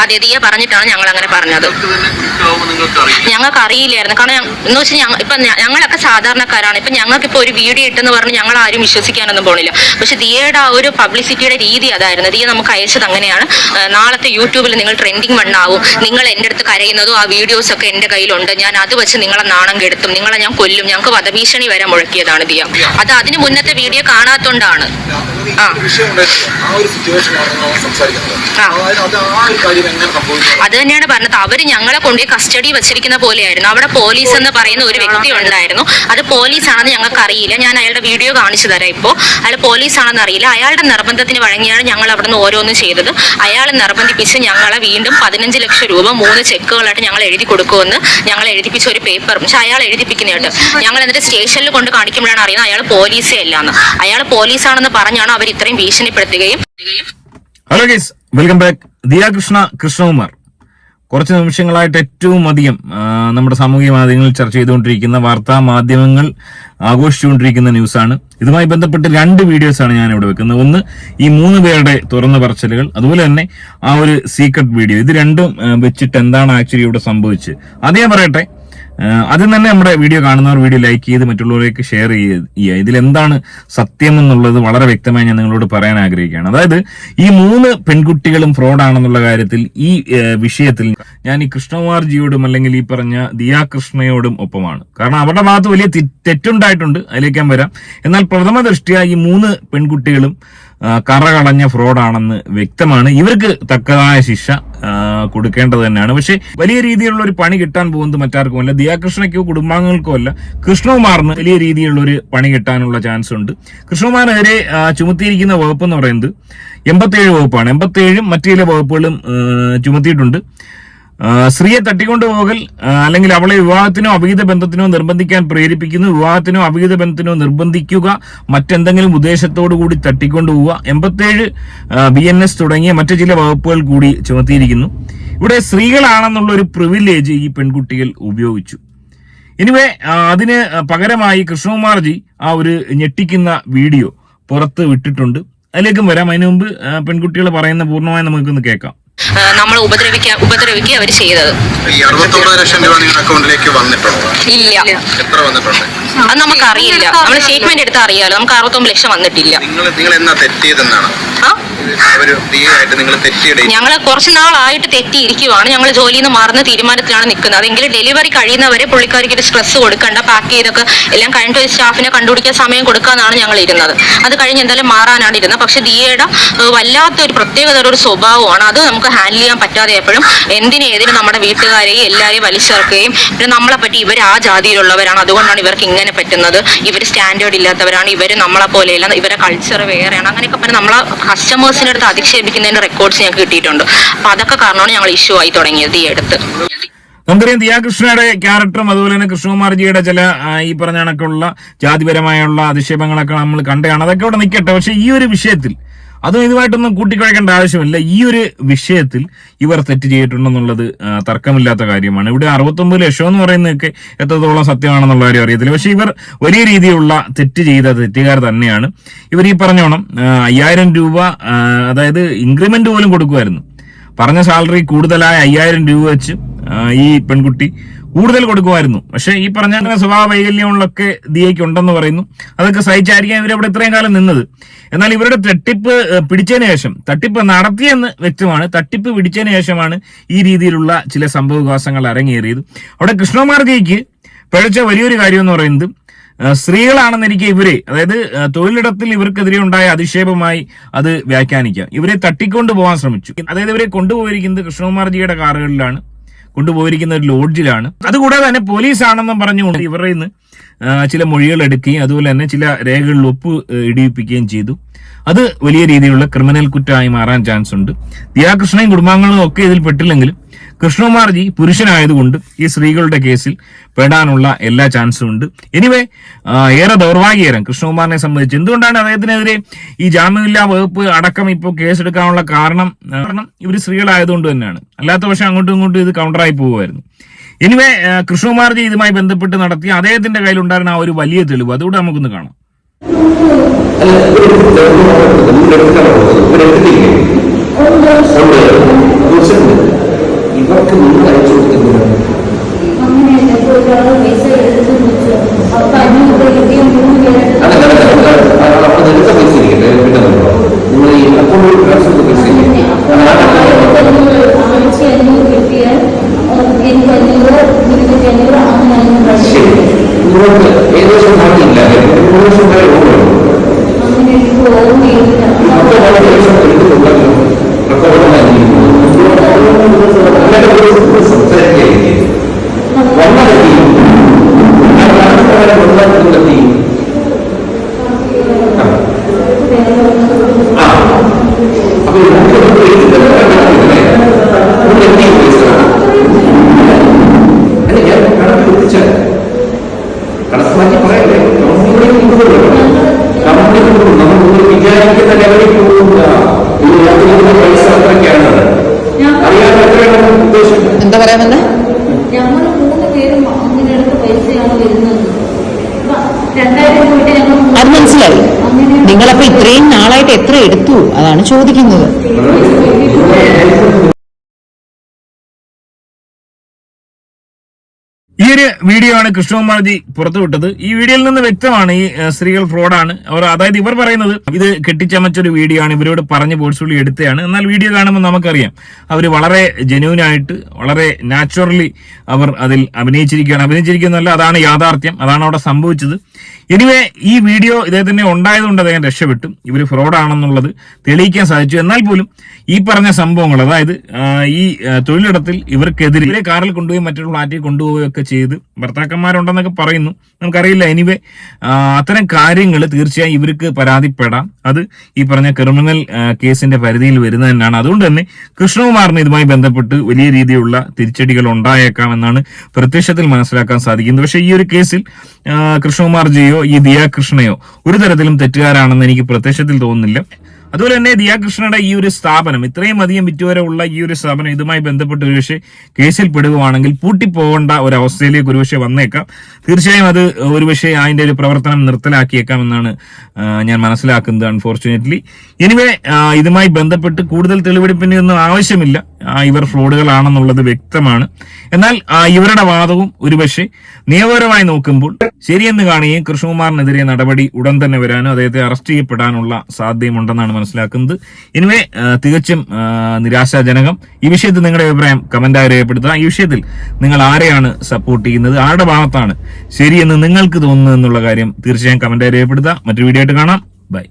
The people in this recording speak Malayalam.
അതെ ദിയ പറഞ്ഞിട്ടാണ് ഞങ്ങൾ അങ്ങനെ പറഞ്ഞത്. ഞങ്ങൾക്ക് അറിയില്ലായിരുന്നു കാരണം എന്ന് വെച്ചാൽ ഞങ്ങൾ ഇപ്പൊ ഞങ്ങളൊക്കെ സാധാരണക്കാരാണ്. ഇപ്പൊ ഞങ്ങൾക്ക് ഇപ്പൊ ഒരു വീഡിയോ ഇട്ടെന്ന് പറഞ്ഞ് ഞങ്ങൾ ആരും വിശ്വസിക്കാനൊന്നും പോണില്ല. പക്ഷെ ദിയയുടെ ആ ഒരു പബ്ലിസിറ്റിയുടെ രീതി അതായിരുന്നു. ദിയ നമുക്ക് അയച്ചത് അങ്ങനെയാണ്. നാളത്തെ യൂട്യൂബിൽ നിങ്ങൾ ട്രെൻഡിങ് മണ്ണാവും. നിങ്ങൾ എന്റെ അടുത്ത് കരയുന്നതും ആ വീഡിയോസ് ഒക്കെ എന്റെ കയ്യിലുണ്ട്. ഞാൻ അത് വെച്ച് നിങ്ങളെ നാണം കെടുത്തും. നിങ്ങളെ ഞാൻ കൊല്ലും. ഞങ്ങൾക്ക് വധഭീഷണി വരെ മുഴക്കിയതാണ് ദിയ അത് അതിന് മുന്നത്തെ വീഡിയോ കാണാത്തോണ്ടാണ്. ആ. ആ അത് തന്നെയാണ് പറഞ്ഞത്. അവർ ഞങ്ങളെ കൊണ്ട് കസ്റ്റഡി വെച്ചിരിക്കുന്ന പോലെയായിരുന്നു. അവിടെ പോലീസ് എന്ന് പറയുന്ന ഒരു വ്യക്തി ഉണ്ടായിരുന്നു. അത് പോലീസ് ആണെന്ന് ഞങ്ങൾക്ക് അറിയില്ല ഞാൻ അയാളുടെ വീഡിയോ കാണിച്ചു തരാം ഇപ്പോൾ അയാൾ പോലീസ് ആണെന്ന് അറിയില്ല. അയാളുടെ നിർബന്ധത്തിന് വഴങ്ങിയാണ് ഞങ്ങൾ അവിടെ നിന്ന് ഓരോന്നും ചെയ്തത്. അയാൾ നിർബന്ധിപ്പിച്ച് ഞങ്ങളെ വീണ്ടും പതിനഞ്ച് ലക്ഷം രൂപ മൂന്ന് ചെക്കുകളായിട്ട് ഞങ്ങൾ എഴുതി കൊടുക്കുമെന്ന് ഞങ്ങൾ എഴുതിപ്പിച്ച ഒരു പേപ്പറും പക്ഷെ അയാൾ എഴുതിപ്പിക്കുന്നുണ്ട് ഞങ്ങൾ എന്നിട്ട് സ്റ്റേഷനിൽ കൊണ്ട് കാണിക്കുമ്പോഴാണ് അറിയുന്നത് അയാൾ പോലീസേ അല്ലാന്ന്. അയാൾ പോലീസാണെന്ന് പറഞ്ഞാണ് അവർ ഇത്രയും ഭീഷണിപ്പെടുത്തുകയും hello guys welcome back Diya Krishna Krishnakumar. കുറച്ച് നിമിഷങ്ങളായിട്ട് ഏറ്റവും അധികം നമ്മുടെ സാമൂഹിക മാധ്യമങ്ങളിൽ ചർച്ച ചെയ്തുകൊണ്ടിരിക്കുന്ന വാർത്താ മാധ്യമങ്ങൾ ആഘോഷിച്ചുകൊണ്ടിരിക്കുന്ന ന്യൂസാണ്. ഇതുമായി ബന്ധപ്പെട്ട് രണ്ട് വീഡിയോസാണ് ഞാൻ ഇവിടെ വെക്കുന്നത്. ഒന്ന് ഈ മൂന്ന് പേരുടെ തുറന്ന പറച്ചിലുകൾ അതുപോലെ തന്നെ ആ ഒരു സീക്രട്ട് വീഡിയോ ഇത് രണ്ടും വെച്ചിട്ട് എന്താണ് ആക്ച്വലി ഇവിടെ സംഭവിച്ചത്? അത് പറയട്ടെ ആദ്യം തന്നെ നമ്മുടെ വീഡിയോ കാണുന്നവർ വീഡിയോ ലൈക്ക് ചെയ്ത് മറ്റുള്ളവരേക്ക് ഷെയർ ചെയ്യുക. ഇതിൽ എന്താണ് സത്യം എന്നുള്ളത് വളരെ വ്യക്തമായി ഞാൻ നിങ്ങളോട് പറയാൻ ആഗ്രഹിക്കുകയാണ്. അതായത് ഈ മൂന്ന് പെൺകുട്ടികളും ഫ്രോഡാണെന്നുള്ള കാര്യത്തിൽ ഈ വിഷയത്തിൽ ഞാൻ ഈ കൃഷ്ണകുമാർജിയോടും അല്ലെങ്കിൽ ഈ പറഞ്ഞ ദിയാ കൃഷ്ണയോടും ഒപ്പമാണ്. കാരണം അവരുടെ ഭാഗത്ത് വലിയ തെറ്റുണ്ടായിട്ടുണ്ട്. അതിലേക്ക് ഞാൻ വരാം. എന്നാൽ പ്രഥമ ദൃഷ്ടിയ ഈ മൂന്ന് പെൺകുട്ടികളും കറകളഞ്ഞ ഫ്രോഡാണെന്ന് വ്യക്തമാണ്. ഇവർക്ക് തക്കതായ ശിക്ഷ കൊടുക്കേണ്ടത് തന്നെയാണ്. പക്ഷേ വലിയ രീതിയിലുള്ള ഒരു പണി കിട്ടാൻ പോകുന്നത് മറ്റാർക്കും അല്ല. ദിയാകൃഷ്ണയ്ക്കോ കുടുംബാംഗങ്ങൾക്കോ അല്ല. കൃഷ്ണകുമാറിന് വലിയ രീതിയിലുള്ള ഒരു പണി കിട്ടാനുള്ള ചാൻസ് ഉണ്ട്. കൃഷ്ണകുമാറിനെതിരെ ചുമത്തിയിരിക്കുന്ന വകുപ്പ് എന്ന് പറയുന്നത് എൺപത്തേഴ് വകുപ്പാണ്. എൺപത്തേഴും മറ്റു ചില വകുപ്പുകളും ചുമത്തിയിട്ടുണ്ട്. സ്ത്രീയെ തട്ടിക്കൊണ്ടുപോകൽ പോകൽ അല്ലെങ്കിൽ അവളെ വിവാഹത്തിനോ അവിഹിത ബന്ധത്തിനോ നിർബന്ധിക്കാൻ പ്രേരിപ്പിക്കുന്നു. വിവാഹത്തിനോ അവിഹിത ബന്ധത്തിനോ നിർബന്ധിക്കുക മറ്റെന്തെങ്കിലും ഉദ്ദേശത്തോടു കൂടി തട്ടിക്കൊണ്ടുപോവുക എൺപത്തേഴ് ബി എൻ എസ് തുടങ്ങിയ മറ്റു ചില വകുപ്പുകൾ കൂടി ചുമത്തിയിരിക്കുന്നു. ഇവിടെ സ്ത്രീകളാണെന്നുള്ള ഒരു പ്രിവിലേജ് ഈ പെൺകുട്ടികൾ ഉപയോഗിച്ചു. ഇനിവേ അതിന് പകരമായി കൃഷ്ണകുമാർജി ആ ഒരു ഞെട്ടിക്കുന്ന വീഡിയോ പുറത്ത് വിട്ടിട്ടുണ്ട്. അതിലേക്കും വരാം. അതിനു മുമ്പ് പെൺകുട്ടികൾ പറയുന്ന പൂർണമായി നമുക്കൊന്ന് കേൾക്കാം. നമ്മൾ ഉപദ്രവിക്ക ഉപദ്രവിക്കുക അവർ ചെയ്തത്. ഇല്ല. അത് നമുക്കറിയില്ല. നമ്മൾ സ്റ്റേറ്റ്മെന്റ് എടുത്താൽ അറിയാലോ. നമുക്ക് അറുപത്തൊമ്പത് ലക്ഷം വന്നിട്ടില്ല. നിങ്ങൾ നിങ്ങൾ എന്നാ തെറ്റിയതെന്നാണ്? ആ? ആയിട്ട് നിങ്ങൾ ഞങ്ങൾ കുറച്ച് നാളായിട്ട് തെറ്റിയിരിക്കുവാണ്. ഞങ്ങൾ ജോലിയിൽ നിന്ന് മാറുന്ന തീരുമാനത്തിലാണ് നിൽക്കുന്നത്. അതെങ്കിലും ഡെലിവറി കഴിയുന്നവരെ പുള്ളിക്കാരിക്ക് ഒരു സ്ട്രെസ് കൊടുക്കണ്ട. പാക്ക് ചെയ്തൊക്കെ എല്ലാം കഴിഞ്ഞിട്ട് ഒരു സ്റ്റാഫിനെ കണ്ടുപിടിക്കാൻ സമയം കൊടുക്കാന്നാണ് ഞങ്ങൾ ഇരുന്നത്. അത് കഴിഞ്ഞ് എന്തായാലും മാറാനാണ് ഇരുന്നത്. പക്ഷെ ദിയയുടെ വല്ലാത്ത ഒരു പ്രത്യേകത ഒരു സ്വഭാവമാണ്. അത് നമുക്ക് ഹാൻഡിൽ ചെയ്യാൻ പറ്റാതെ എപ്പോഴും എന്തിനേതിനും നമ്മുടെ വീട്ടുകാരെയും എല്ലാവരെയും വലിച്ചേർക്കുകയും പിന്നെ നമ്മളെ പറ്റി ഇവർ ആ ജാതിയിലുള്ളവരാണ്. അതുകൊണ്ടാണ് ഇവർക്ക് ഇങ്ങനെ പറ്റുന്നത്. ഇവർ സ്റ്റാൻഡേർഡ് ഇല്ലാത്തവരാണ്. ഇവർ നമ്മളെ പോലെയല്ല ഇവരെ കൾച്ചർ വേറെയാണ്. അങ്ങനെയൊക്കെ പറഞ്ഞ് നമ്മളെ കസ്റ്റമേഴ്സിന്റെ അടുത്ത് അധിക്ഷേപിക്കുന്നതിന്റെ റെക്കോർഡ്സ് ഞങ്ങൾക്ക് കിട്ടിയിട്ടുണ്ട്. അപ്പൊ അതൊക്കെ കാരണമാണ് ഞങ്ങൾ ഇഷ്യൂ ആയി തുടങ്ങിയത് ഈ അടുത്ത്. നമുക്കറിയാം ദിയാകൃഷ്ണയുടെ ക്യാരക്ടറും അതുപോലെ തന്നെ കൃഷ്ണകുമാർജിയുടെ ചില ഈ പറഞ്ഞ കണക്കുള്ള ജാതിപരമായുള്ള അധിക്ഷേപങ്ങളൊക്കെ നമ്മൾ കണ്ടതാണ്. അതൊക്കെ അവിടെ നിൽക്കട്ടെ. പക്ഷെ ഈ ഒരു വിഷയത്തിൽ അതും ഇതുമായിട്ടൊന്നും കൂട്ടിക്കുഴക്കേണ്ട ആവശ്യമില്ല. ഈ ഒരു വിഷയത്തിൽ ഇവർ തെറ്റ് ചെയ്തിട്ടുണ്ടെന്നുള്ളത് തർക്കമില്ലാത്ത കാര്യമാണ്. ഇവിടെ അറുപത്തൊമ്പത് ലക്ഷം എന്ന് പറയുന്നതൊക്കെ എത്രത്തോളം സത്യമാണെന്നുള്ള കാര്യം അറിയത്തില്ല. പക്ഷെ ഇവർ വലിയ രീതിയിലുള്ള തെറ്റ് ചെയ്ത തെറ്റുകാർ തന്നെയാണ്. ഇവർ ഈ പറഞ്ഞോണം അയ്യായിരം രൂപ അതായത് ഇൻക്രിമെന്റ് പോലും കൊടുക്കുമായിരുന്നു. പറഞ്ഞ സാലറി കൂടുതലായ അയ്യായിരം രൂപ വെച്ച് ഈ പെൺകുട്ടി കൂടുതൽ കൊടുക്കുമായിരുന്നു. പക്ഷേ ഈ പറഞ്ഞ സ്വഭാവ വൈകല്യങ്ങളൊക്കെ ദിയയ്ക്ക് ഉണ്ടെന്ന് പറയുന്നു. അതൊക്കെ സഹിച്ചായിരിക്കാം ഇവരവിടെ ഇത്രയും കാലം നിന്നത്. എന്നാൽ ഇവരുടെ തട്ടിപ്പ് പിടിച്ചതിന് ശേഷം തട്ടിപ്പ് നടത്തിയെന്ന് വ്യക്തമാണ്. തട്ടിപ്പ് പിടിച്ചതിന് ശേഷമാണ് ഈ രീതിയിലുള്ള ചില സംഭവവികാസങ്ങൾ അരങ്ങേറിയത്. അവിടെ കൃഷ്ണകുമാർജിക്ക് പിഴച്ച വലിയൊരു കാര്യം എന്ന് പറയുന്നത് സ്ത്രീകളാണെന്നിരിക്കെ ഇവരെ അതായത് തൊഴിലിടത്തിൽ ഇവർക്കെതിരെ ഉണ്ടായ അധിക്ഷേപമായി അത് വ്യാഖ്യാനിക്കാം. ഇവരെ തട്ടിക്കൊണ്ട് പോകാൻ ശ്രമിച്ചു. അതായത് ഇവരെ കൊണ്ടുപോയിരിക്കുന്നത് കൃഷ്ണകുമാർജിയുടെ കാറുകളിലാണ്. കൊണ്ടുപോയിരിക്കുന്ന ഒരു ലോഡ്ജിലാണ്. അതുകൂടാതെ തന്നെ പോലീസ് ആണെന്നും പറഞ്ഞുകൊണ്ട് ഇവരുടെ നിന്ന് ചില മൊഴികൾ എടുക്കുകയും അതുപോലെ തന്നെ ചില രേഖകളിൽ ഒപ്പ് ഇടിയിപ്പിക്കുകയും ചെയ്തു. അത് വലിയ രീതിയിലുള്ള ക്രിമിനൽ കുറ്റമായി മാറാൻ ചാൻസ് ഉണ്ട് ദിയാകൃഷ്ണയും കുടുംബാംഗങ്ങളും ഒക്കെ ഇതിൽ പെട്ടില്ലെങ്കിലും കൃഷ്ണകുമാർജി പുരുഷനായതുകൊണ്ട് ഈ സ്ത്രീകളുടെ കേസിൽ പെടാനുള്ള എല്ലാ ചാൻസും ഉണ്ട്. എനിവേ ഏറെ ദൗർഭാഗ്യകരം കൃഷ്ണകുമാറിനെ സംബന്ധിച്ച്. എന്തുകൊണ്ടാണ് അദ്ദേഹത്തിനെതിരെ ഈ ജാമ്യമില്ലാ വകുപ്പ് അടക്കം ഇപ്പോൾ കേസെടുക്കാനുള്ള കാരണം? കാരണം ഇവർ സ്ത്രീകളായതുകൊണ്ട് തന്നെയാണ്. അല്ലാത്ത പക്ഷേ അങ്ങോട്ടും ഇങ്ങോട്ടും ഇത് കൗണ്ടറായി പോകുമായിരുന്നു. എനിവേ കൃഷ്ണകുമാർജി ഇതുമായി ബന്ധപ്പെട്ട് നടത്തി അദ്ദേഹത്തിന്റെ കയ്യിലുണ്ടായിരുന്ന ആ ഒരു വലിയ തെളിവ്. അതുകൂടെ നമുക്കൊന്ന് കാണാം. അല്ല അവർക്ക് നിങ്ങൾ അയച്ചു കൊടുക്കുന്നത് അങ്ങനെയല്ല ഇപ്പോൾ ഒരാൾ പൈസ എടുത്ത് വെച്ചു അപ്പൊ അഞ്ഞൂറ് രൂപ കിട്ടിയ മൂന്ന് പേരെ അതല്ല അതല്ല അപ്പൊ എടുത്ത പൈസ ഇരിക്കട്ടെ പിന്നെ നോക്കാം നിങ്ങൾ ഈ അക്കൗണ്ടിൽ ട്രാൻസ്ഫർ ചെയ്ത പൈസ ഇല്ലേ? അങ്ങനെ അപ്പോൾ ആയിരത്തി അഞ്ഞൂറ് ആഴ്ച അഞ്ഞൂറ് കിട്ടിയാൽ എനിക്ക് അഞ്ഞൂറ് ഇരുപത്തി അഞ്ഞൂറ് അങ്ങനെ അഞ്ഞൂറ് ശരി നിങ്ങൾക്ക് ഏകദേശം മാറ്റിയില്ല മൂന്ന് ലക്ഷം വരെ ഓർമ്മയുള്ളൂ അങ്ങനെ എനിക്ക് ഓർമ്മയില്ല മൊത്തം വളരെ ലക്ഷം എടുത്തിട്ടുണ്ടല്ലോ സംസാരിക്കുകയായിരിക്കും വന്നതെത്തി വന്നതെത്തി ആ അപ്പൊ എത്തി പൈസ അല്ല ഞാൻ കണക്ക് എത്തിച്ചാൽ കണക്ക് മാറ്റി പറയല്ലേ കമ്പനികളിൽ കൊണ്ടുവരണം കമ്പനി നമ്മൾ നിങ്ങൾ വിചാരിക്കുന്ന ലെവലിൽ പോകില്ല ഈ രാജ്യത്തിന്റെ പൈസ അത്രയ്ക്കാണ് അറിയാൻ എത്രയാണ് ഉദ്ദേശം എന്താ പറയാൻ വന്നേ ഞങ്ങൾ മൂന്ന് പേരും അങ്ങനെ എടുത്ത പൈസയാണ് വരുന്നത് അപ്പൊ രണ്ടായിരം പോയിട്ട് ഞങ്ങൾ അത് മനസ്സിലായി അങ്ങനെ നിങ്ങളപ്പോ ഇത്രയും നാളായിട്ട് എത്ര എടുത്തു? അതാണ് ചോദിക്കുന്നത്. ഈ ഒരു വീഡിയോ ആണ് കൃഷ്ണകുമാർജി പുറത്തുവിട്ടത് ഈ വീഡിയോയിൽ നിന്ന് വ്യക്തമാണ് ഈ സ്ത്രീകൾ ഫ്രോഡാണ് അവർ അതായത് ഇവർ പറയുന്നത് ഇത് കെട്ടിച്ചമച്ചൊരു വീഡിയോ ആണ്. ഇവരോട് പറഞ്ഞ് ബോൾസുള്ളി എടുത്തതാണ് എന്നാൽ വീഡിയോ കാണുമ്പോൾ നമുക്കറിയാം. അവർ വളരെ ജെന്യൂൻ ആയിട്ട് വളരെ നാച്ചുറലി അവർ അതിൽ അഭിനയിച്ചിരിക്കുകയാണ്. അഭിനയിച്ചിരിക്കുന്നതല്ല അതാണ് യാഥാർത്ഥ്യം. അതാണ് അവിടെ സംഭവിച്ചത്. എനിവേ ഈ വീഡിയോ ഇദ്ദേഹത്തിന് ഉണ്ടായതുകൊണ്ട് അദ്ദേഹം രക്ഷപ്പെട്ടു. ഇവർ ഫ്രോഡാണെന്നുള്ളത് തെളിയിക്കാൻ സാധിച്ചു. എന്നാൽ പോലും ഈ പറഞ്ഞ സംഭവങ്ങൾ അതായത് ഈ തൊഴിലിടത്തിൽ ഇവർക്കെതിരെ കാറിൽ കൊണ്ടുപോയി മറ്റൊരു ഫ്ലാറ്റിൽ കൊണ്ടുപോവുകയൊക്കെ ചെയ്ത് ഭർത്താക്കന്മാരുണ്ടെന്നൊക്കെ പറയുന്നു. നമുക്കറിയില്ല. എനിവേ അത്തരം കാര്യങ്ങൾ തീർച്ചയായും ഇവർക്ക് പരാതിപ്പെടാം. അത് ഈ പറഞ്ഞ ക്രിമിനൽ കേസിന്റെ പരിധിയിൽ വരുന്നത് തന്നെയാണ്. അതുകൊണ്ട് തന്നെ കൃഷ്ണകുമാറിന് ഇതുമായി ബന്ധപ്പെട്ട് വലിയ രീതിയിലുള്ള തിരിച്ചടികൾ ഉണ്ടായേക്കാം എന്നാണ് പ്രത്യക്ഷത്തിൽ മനസ്സിലാക്കാൻ സാധിക്കുന്നത്. പക്ഷേ ഈ ഒരു കേസിൽ കൃഷ്ണകുമാർ ജിയോ ഈ ദിയാ കൃഷ്ണയോ ഒരു തരത്തിലും തെറ്റുകാരാണെന്ന് എനിക്ക് പ്രത്യക്ഷത്തിൽ തോന്നുന്നില്ല. അതുപോലെ തന്നെ ദിയാകൃഷ്ണയുടെ ഈ ഒരു സ്ഥാപനം ഇത്രയും അധികം വിറ്റുവരെ ഉള്ള ഈ ഒരു സ്ഥാപനം ഇതുമായി ബന്ധപ്പെട്ട് ഒരുപക്ഷെ കേസിൽ പെടുകയാണെങ്കിൽ പൂട്ടിപ്പോകേണ്ട ഒരു അവസ്ഥയിലേക്ക് ഒരുപക്ഷെ വന്നേക്കാം. തീർച്ചയായും അത് ഒരുപക്ഷെ അതിന്റെ ഒരു പ്രവർത്തനം നിർത്തലാക്കിയേക്കാം എന്നാണ് ഞാൻ മനസ്സിലാക്കുന്നത് അൺഫോർച്ചുനേറ്റ്ലി എനിവേ ഇതുമായി ബന്ധപ്പെട്ട് കൂടുതൽ തെളിവെടുപ്പിന് ഒന്നും ആവശ്യമില്ല. ഇവർ ഫ്രോഡുകളാണെന്നുള്ളത് വ്യക്തമാണ്. എന്നാൽ ഇവരുടെ വാദവും ഒരുപക്ഷെ നിയമപരമായി നോക്കുമ്പോൾ ശരിയെന്ന് കാണുകയും കൃഷ്ണകുമാറിനെതിരെ നടപടി ഉടൻ തന്നെ വരാനും അദ്ദേഹത്തെ അറസ്റ്റ് ചെയ്യപ്പെടാനുള്ള സാധ്യതയുണ്ടെന്നാണ് മനസ്സിലാക്കുന്നത്. ആ, തികച്ചും നിരാശാജനകം. ഈ വിഷയത്തിൽ നിങ്ങളുടെ അഭിപ്രായം കമന്റായി രേഖപ്പെടുത്തുക ഈ വിഷയത്തിൽ നിങ്ങൾ ആരെയാണ് സപ്പോർട്ട് ചെയ്യുന്നത്? ആരുടെ ഭാഗത്താണ് ശരിയെന്ന് നിങ്ങൾക്ക് തോന്നുന്നത് എന്നുള്ള കാര്യം തീർച്ചയായും കമന്റായി രേഖപ്പെടുത്തുക. മറ്റൊരു വീഡിയോ ആയിട്ട് കാണാം. ബൈ